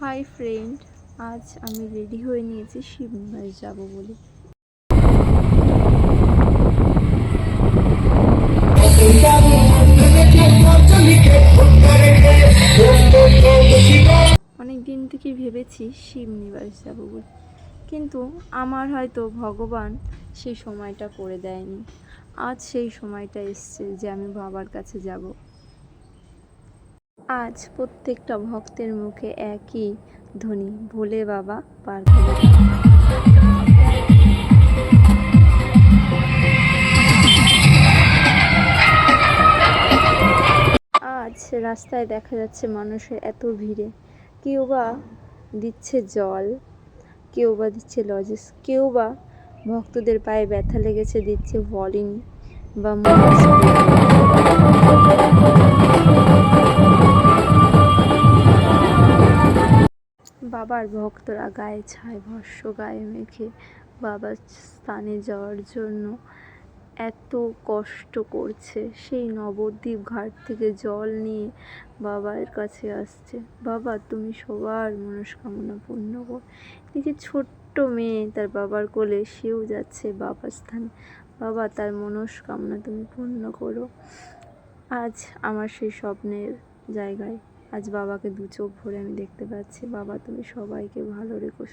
Hi friend, আজ আমি ready হয়ে নিয়েছি শিবনিবাস যাব বলে। অনেক দিন থেকে ভেবেছি শিবনিবাস যাব বলে, কিন্তু আমার হয়তো ভগবান সেই সময়টা করে দেয়নি। আজ সেই সময়টা এসছে যে আমি বাবার কাছে যাব। আজ প্রত্যেকটা ভক্তের মুখে একই ধ্বনি। ভোলে বাবা পার করে আজ রাস্তায় দেখা যাচ্ছে মানুষের এত ভিড়ে। কেউ বা দিচ্ছে জল, কেউ বা দিচ্ছে লজেস, কেউ বা ভক্তদের পায়ে ব্যথা লেগেছে, দিচ্ছে ভলিন বা বাবার ভক্তরা গায়ে ছায়, ভস্য গায়ে মেখে বাবার স্থানে যাওয়ার জন্য এত কষ্ট করছে। সেই নবদ্বীপ ঘাট থেকে জল নিয়ে বাবার কাছে আসছে। বাবা, তুমি সবার মনস্কামনা পূর্ণ কর। দেখি ছোট্ট মেয়ে, তার বাবার কোলে সেও যাচ্ছে বাবার স্থানে। বাবা, তার মনস্কামনা তুমি পূর্ণ করো। আজ আমার সেই স্বপ্নের জায়গায় আজ বাবাকে দু চোখ ভরে আমি দেখতে পাচ্ছি। বাবা তুমি সবাইকে ভালো রেখো